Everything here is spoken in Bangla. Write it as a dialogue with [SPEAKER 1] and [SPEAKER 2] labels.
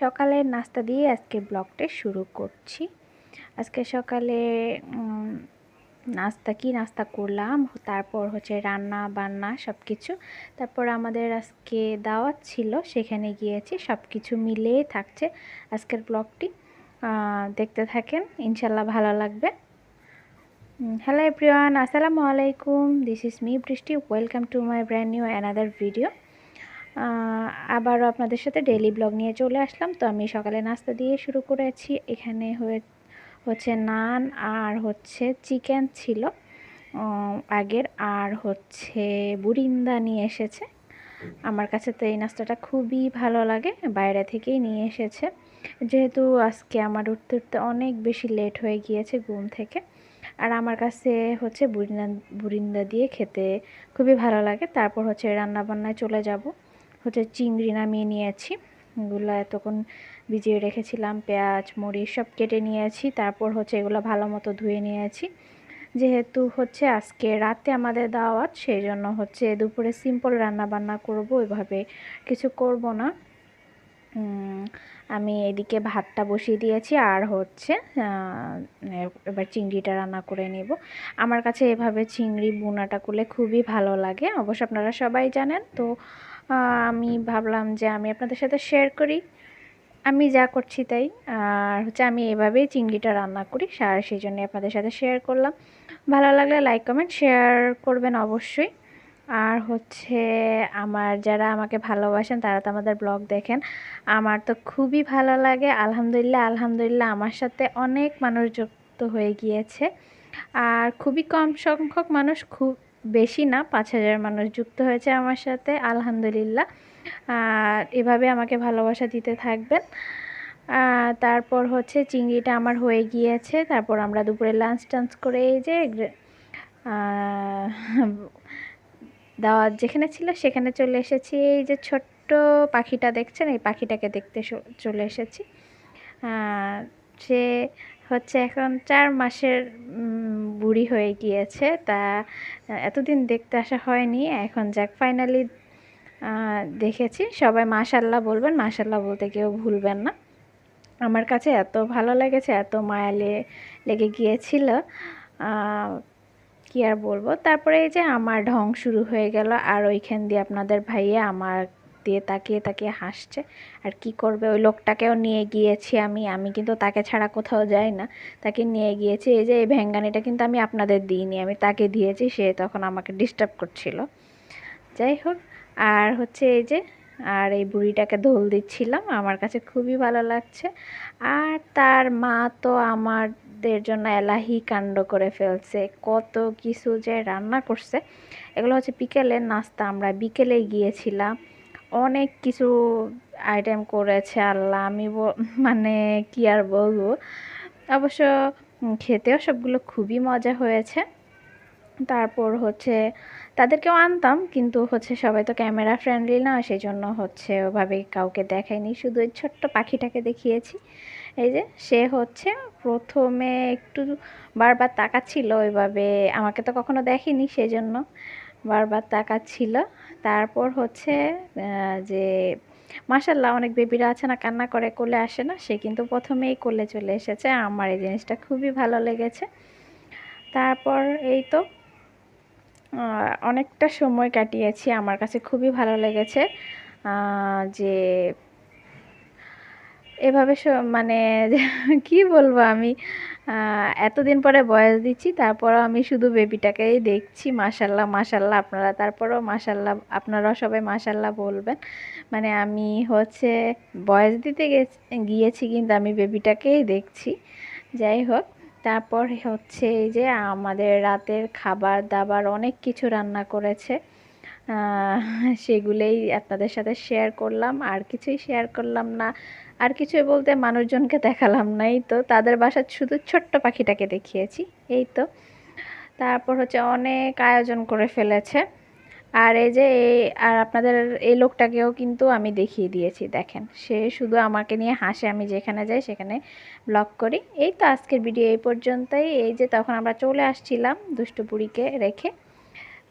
[SPEAKER 1] সকালের নাস্তা দিয়ে আজকে ব্লগটা শুরু করছি। আজকে সকালে নাস্তা, কি নাস্তা করলাম? তারপর হচ্ছে রান্না বান্না সব কিছু তারপর আমাদের আজকে দাওয়াত ছিল, সেখানে গিয়েছি সব কিছু মিলেই থাকছে আজকের ব্লগটি। দেখতে থাকেন ইনশাল্লাহ ভালো লাগবে। হ্যালো এভরিওয়ান, আসসালামু আলাইকুম। This is me Brishti. Welcome to my brand new another video আবারও আপনাদের সাথে ডেলি ব্লগ নিয়ে চলে আসলাম। তো আমি সকালে নাস্তা দিয়ে শুরু করেছি। এখানে হয়ে, হচ্ছে নান আর হচ্ছে চিকেন ছিল আগের। আর হচ্ছে বুরিন্দা নিয়ে এসেছে। আমার কাছে তো এই নাস্তাটা খুবই ভালো লাগে, বাইরে থেকেই নিয়ে এসেছে। যেহেতু আজকে আমার উঠতে উঠতে অনেক বেশি লেট হয়ে গিয়েছে ঘুম থেকে। আর আমার কাছে হচ্ছে বুরিন্দা বুরিন্দা দিয়ে খেতে খুবই ভালো লাগে। তারপর হচ্ছে রান্না বান্নায় চলে যাব। হচ্ছে চিংড়ি নামিয়ে নিয়েছি। এগুলো এতক্ষণ ভিজিয়ে রেখেছিলাম, পেঁয়াজ, মরিচ সব কেটে নিয়েছি, তারপর হচ্ছে এগুলো ভালো মতো ধুয়ে নিয়েছি। যেহেতু হচ্ছে আজকে রাতে আমাদের দাওয়াত সেই জন্য হচ্ছে দুপুরে সিম্পল রান্না বান্না করব, ওইভাবে কিছু করব না। আমি এদিকে ভাতটা বসিয়ে দিয়েছি, আর হচ্ছে এবার চিংড়িটা রান্না করে নেব। আমার কাছে এভাবে চিংড়ি বোনাটা করলে খুবই ভালো লাগে, অবশ্য আপনারা সবাই জানেন, তো আমি ভাবলাম যে আমি আপনাদের সাথে শেয়ার করি। আমি যা করছি তাই। আর হচ্ছে আমি এভাবেই চিংড়িটা রান্না করি, আর সেই জন্য আপনাদের সাথে শেয়ার করলাম। ভালো লাগলে লাইক কমেন্ট শেয়ার করবেন অবশ্যই। আর হচ্ছে আমার যারা আমাকে ভালোবাসেন, তারা তো আমাদের ব্লগ দেখেন। আমার তো খুবই ভালো লাগে। আলহামদুলিল্লাহ আলহামদুলিল্লাহ আমার সাথে অনেক মানুষ যুক্ত হয়ে গিয়েছে। আর খুবই কম সংখ্যক মানুষ খুব বেশি না, পাঁচ হাজার মানুষ যুক্ত হয়েছে আমার সাথে, আলহামদুলিল্লাহ। আর এভাবে আমাকে ভালোবাসা দিতে থাকবেন। তারপর হচ্ছে চিংড়িটা আমার হয়ে গিয়েছে, তারপর আমরা দুপুরে লাঞ্চ টাঞ্চ করে এই যে দাওয়াত যেখানে ছিল সেখানে চলে এসেছি। এই যে ছোট্ট পাখিটা দেখছেন, এই পাখিটাকে দেখতে চলে এসেছি। সে হচ্ছে এখন চার মাসের বুড়ি হয়ে গিয়েছে। তা, এতদিন দেখতে আসা হয়নি, এখন যাক ফাইনালি দেখেছি। সবাই মাশাল্লাহ বলবেন মাশাল্লাহ বলতে কেউ ভুলবেন না। আমার কাছে এত ভালো লেগেছে, এত মায়া লে- লেগে গিয়েছিল কি আর বলব? তারপরে এই যে আমার ঢং শুরু হয়ে গেল, আর ওইখান দিয়ে আপনাদের ভাইয়া আমার দিয়ে তাকিয়ে তাকিয়ে হাসছে। আর কি করবে? ওই লোকটাকেও নিয়ে গিয়েছি আমি। আমি কিন্তু তাকে ছাড়া কোথাও যাই না। তাকে নিয়ে গিয়েছি। এই যে, এই ভ্যাঙ্গানিটা কিন্তু আমি আপনাদের দিইনি। আমি তাকে দিয়েছি, সে তখন আমাকে ডিস্টার্ব করছিল। যাই হোক, আর হচ্ছে এই যে, আর এই বুড়িটাকে দোল দিচ্ছিলাম। আমার কাছে খুবই ভালো লাগছে। আর তার মা তো আমাদের জন্য এলাহি কাণ্ড করে ফেলছে। কত কিছু যে রান্না করছে। এগুলো হচ্ছে বিকেলের নাস্তা। আমরা বিকেলে গিয়েছিলাম। অনেক কিছু আইটেম করেছে আল্লাহ, আমি মানে কি আর বলব? অবশ্য খেতেও সবগুলো খুবই মজা হয়েছে। তারপর হচ্ছে তাদেরকেও আনতাম, কিন্তু হচ্ছে সবাই তো ক্যামেরা ফ্রেন্ডলি না সেই জন্য হচ্ছে ওভাবে কাউকে দেখাইনি, শুধু ওই ছোট্ট পাখিটাকে দেখিয়েছি। এই যে সে হচ্ছে প্রথমে একটু বারবার তাকাচ্ছিল, ওইভাবে আমাকে তো কখনো দেখেনি সেই জন্য বারবার তাকাচ্ছিল। তারপর হচ্ছে যে মাসাল্লাহ অনেক বেবিরা আছে না, কান্না করে, কোলে আসে না, সে কিন্তু প্রথমেই কোলে চলে এসেছে। আমার এই জিনিসটা খুবই ভালো লেগেছে। তারপর এই তো অনেকটা সময় কাটিয়েছি। আমার কাছে খুবই ভালো লেগেছে যে এভাবে মানে কি বলব আমি? এতদিন পরে বয়স দিচ্ছি, তারপরও আমি শুধু বেবিটাকেই দেখছি, মাশাল্লাহ মাশাল্লাহ আপনারা, তারপরও মাশাল্লাহ, আপনারাও সবাই মাশাল্লাহ বলবেন। মানে আমি হচ্ছে বয়স দিতে গিয়েছি কিন্তু আমি বেবিটাকেই দেখছি। যাই হোক, তারপর হচ্ছে এই যে আমাদের রাতের খাবার দাবার অনেক কিছু রান্না করেছে। সেগুলোই আপনাদের সাথে শেয়ার করলাম। আর কিছুই শেয়ার করলাম না। আর কিছুই বলতে মানুষজনকে দেখালাম না, এই তো। তাদের বাসার শুধু ছোট্ট পাখিটাকে দেখিয়েছি, এই তো। তারপর হচ্ছে অনেক আয়োজন করে ফেলেছে। আর এই যে এই, আর আপনাদের এই লোকটাকেও কিন্তু আমি দেখিয়ে দিয়েছি, দেখেন। সে শুধু আমাকে নিয়ে হাসে, আমি যেখানে যাই সেখানে ব্লগ করি। এই তো আজকের ভিডিও এই পর্যন্তই। এই যে তখন আমরা চলে আসছিলাম দুষ্টু বুড়িকে রেখে।